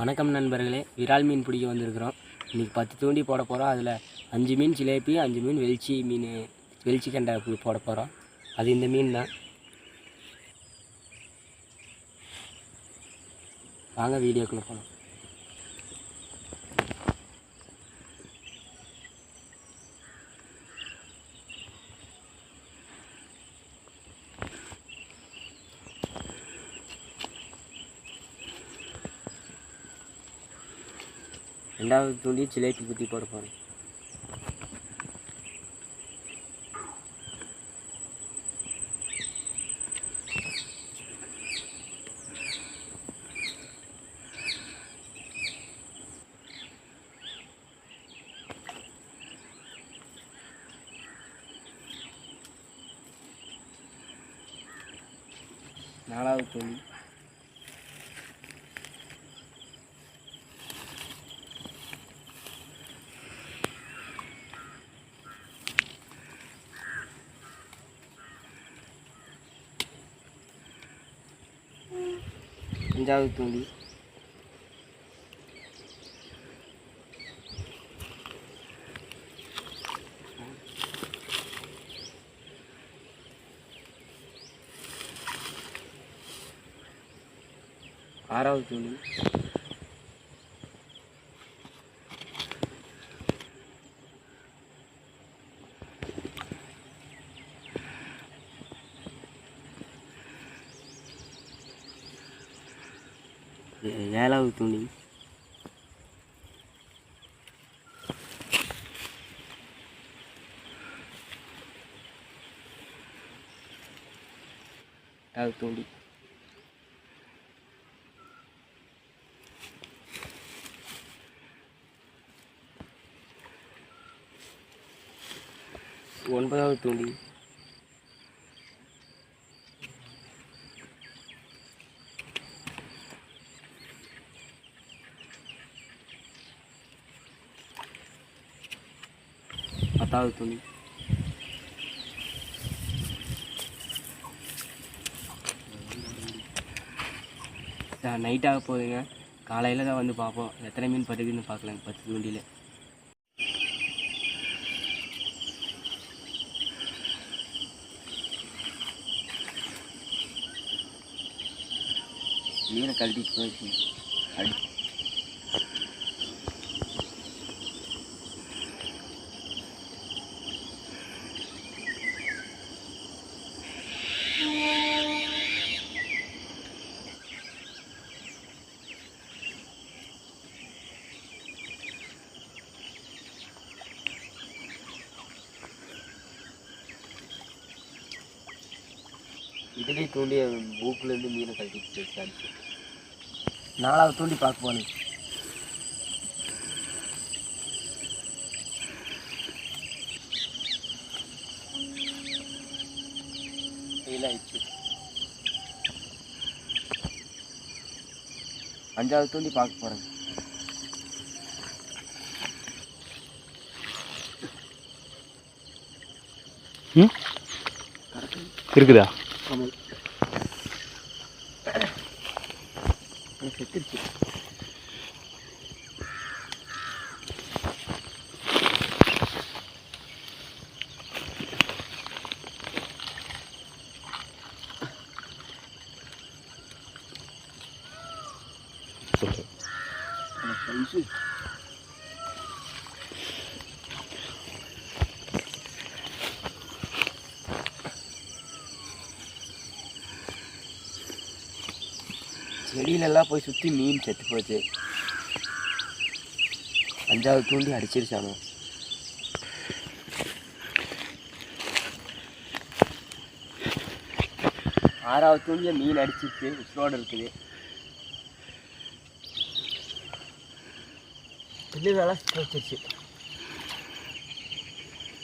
வணக்கம் நண்பர்களே. விரால் மீன் பிடிக்க வந்திருக்கிறோம். இன்றைக்கி பத்து தூண்டி போட போகிறோம் அதில் அஞ்சு மீன் சிலேபி அஞ்சு மீன் வெளிச்சி மீன் வெளிச்சி கண்டை போட போகிறோம் அது இந்த மீன் தான். வாங்க வீடியோக்குள்ளே போகலாம் ரெண்டாவது தூண்டி ஜிலேபி குத்தி போட போகிறேன் நாலாவது தூண்டி. அஞ்சாவது தூண்டி ஆறாவது தூண்டி ஏ- ஏழாவது தூண்டி எட்டாவது தூண்டி ஒன்பதாவது தூண்டி பத்தாவது துணி. நைட்டாக போகுதுங்க. காலையில் தான் வந்து பார்ப்போம். எத்தனை மீன் பட்டுக்குன்னு பார்க்கலாங்க பத்து தூண்டியில். மீனை கழட்டிட்டு போயிடுச்சு. அடி. இதுலேயே தூண்டி மூக்குலேருந்து மீனை கழட்டிட்டு அடிச்சு நாலாவது தூண்டி பார்க்க போனேன். அஞ்சாவது தூண்டி பார்க்க போகிறேன் ம்? இருக்குதா? అమలు ఎత్తిరిచి Thank you. செடியிலெல்லாம் போய் சுற்றி மீன் செத்து போச்சு. அஞ்சாவது தூண்டி அடிச்சிருச்சானோ ஆறாவது தூண்டிய மீன் அடிச்சிருச்சு உசுரோடு இருக்குது. புல்லுகளாம் சுத்த வச்சிருச்சு.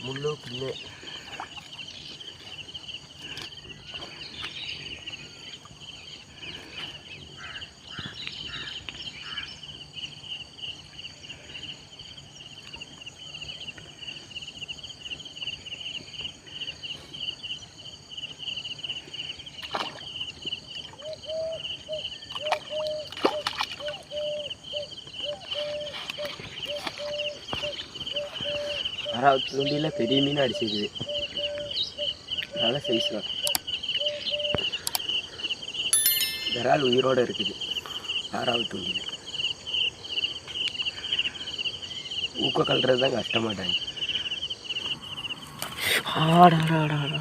முள்ளு புல்லு. ஆறாவது தூண்டியில் பெரிய மீன் அடிச்சிருக்குது. நல்ல சைஸ் தான். விரால் உயிரோடு இருக்குது. ஆறாவது தூண்டியில். ஊக்க கல்றது தான் கஷ்டமாட்டாங்க. ஆடாடாடாடா.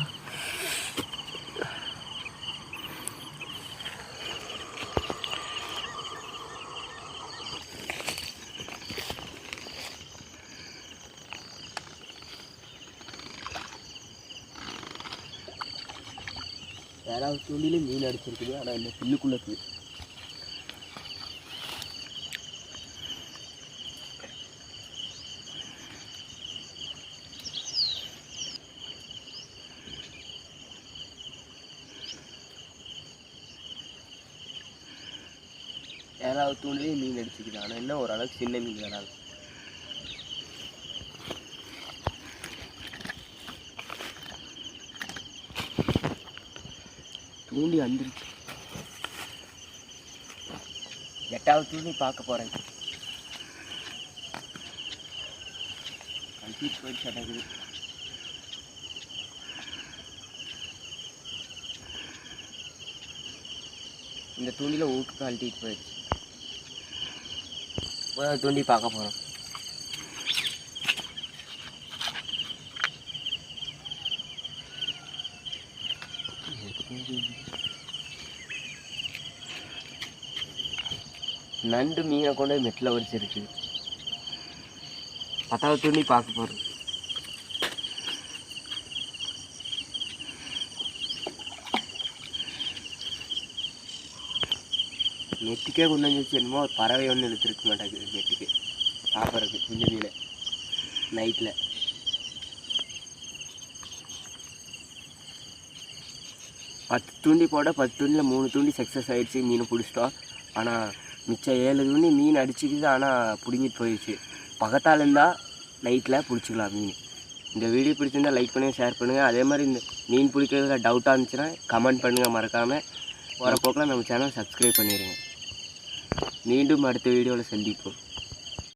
யாராவது தூண்டிலே மீன் அடிச்சிருக்குது ஆனால் இந்த பில்லுக்குள்ளே இருக்குது யாராவது தூண்டிலே மீன் அடிச்சிருக்குது ஆனால் என்ன ஓரளவுக்கு சின்ன மீன் வராது தூண்டி வந்துருச்சு எட்டாவது தூண்டி பார்க்க போகிறேன் கம்ப்ளீட் போயிடுச்சு அடங்குது இந்த தூண்டியில் ஊட்டு கழட்டிட்டு போயிடுச்சு. தூண்டி பார்க்க போகிறோம் நண்டு மீனை கொண்டு போய் மெட்டில் வரிச்சிருக்கு பத்தாவது துணி பார்க்க போகிறோம் நெட்டுக்கே கொண்டு வந்து என்னமோ ஒரு பறவை ஒன்று எடுத்துருக்க மாட்டேங்குது நெட்டுக்கு சாப்பிட்றதுக்கு குஞ்சு மீன். நைட்டில் பத்து தூண்டி போட பத்து தூண்டியில் மூணு தூண்டி சக்ஸஸ் ஆகிடுச்சு மீனை பிடிச்சிட்டோம். ஆனால் மிச்சம் ஏழு தூண்டி மீன் அடிச்சுக்கிது ஆனால் பிடுங்கிட்டு போயிடுச்சு. பக்கத்தால் இருந்தால் நைட்டில் பிடிச்சிக்கலாம் மீன். இந்த வீடியோ பிடிச்சிருந்தா லைக் பண்ணுங்கள் ஷேர் பண்ணுங்கள் அதே மாதிரி இந்த மீன் பிடிக்கிறதுல டவுட்டாக இருந்துச்சுன்னா கமெண்ட் பண்ணுங்கள் மறக்காமல் போகிற போக்கில் நம்ம சேனல் சப்ஸ்கிரைப் பண்ணிடுங்க மீண்டும் அடுத்த வீடியோவில் சந்திப்போம்.